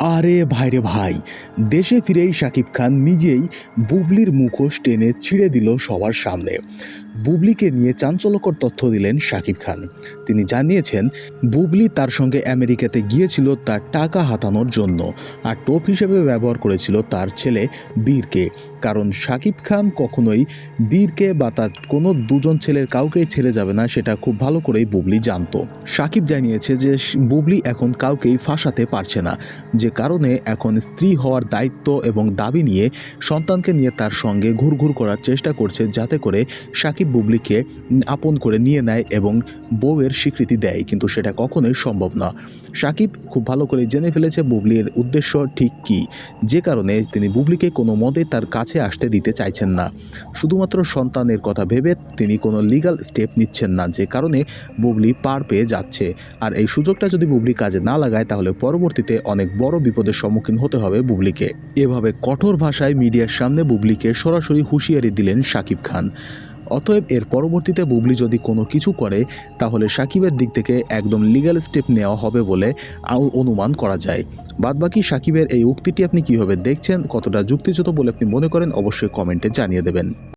আরে ভাইরে ভাই, দেশে ফিরেই শাকিব খান নিজেই বুবলির মুখোশ টেনে ছিঁড়ে দিল সবার সামনে। বুবলিকে নিয়ে চাঞ্চল্যকর তথ্য দিলেন শাকিব খান। তিনি জানিয়েছেন, বুবলি তার সঙ্গে আমেরিকাতে গিয়েছিল তার টাকা হাতানোর জন্য আর টোপ হিসেবে ব্যবহার করেছিল তার ছেলে বীরকে। কারণ শাকিব খান কখনোই বীরকে বা তার কোনো দুজন ছেলের কাউকেই ছেড়ে যাবে না, সেটা খুব ভালো করেই বুবলি জানতো। শাকিব জানিয়েছে যে বুবলি এখন কাউকেই ফাঁসাতে পারছে না। যে কারণে এখন স্ত্রী হওয়ার দায়িত্ব এবং দাবি নিয়ে সন্তানকে নিয়ে তার সঙ্গে ঘুরঘুর করার চেষ্টা করছে, যাতে করে সাকিব বুবলিকে আপন করে নিয়ে নেয় এবং বউয়ের স্বীকৃতি দেয়, কিন্তু সেটা কখনোই সম্ভব না। সাকিব খুব ভালো করে জেনে ফেলেছে বুবলির উদ্দেশ্য ঠিক কী। যে কারণে তিনি বুবলিকে কোনো মতে তার কাছে আসতে দিতে চাইছেন না। শুধুমাত্র সন্তানের কথা ভেবে তিনি কোনো লিগ্যাল স্টেপ নিচ্ছেন না, যে কারণে বুবলি পার পেয়ে যাচ্ছে। আর এই সুযোগটা যদি বুবলি কাজে না লাগায়, তাহলে পরবর্তীতে অনেক বড় বিপদের সম্মুখীন হতে হবে বুবলিকে। এভাবে কঠোর ভাষায় মিডিয়ার সামনে বুবলিকে সরাসরি হুঁশিয়ারি দিলেন শাকিব খান। অতএব এর পরবর্তীতে বুবলি যদি কোনো কিছু করে, তাহলে সাকিবের দিক থেকে একদম লিগাল স্টেপ নেওয়া হবে বলে অনুমান করা যায়। বাদবাকি সাকিবের এই উক্তিটি আপনি কীভাবে দেখছেন, কতটা যুক্তিযুক্ত বলে আপনি মনে করেন, অবশ্যই কমেন্টে জানিয়ে দেবেন।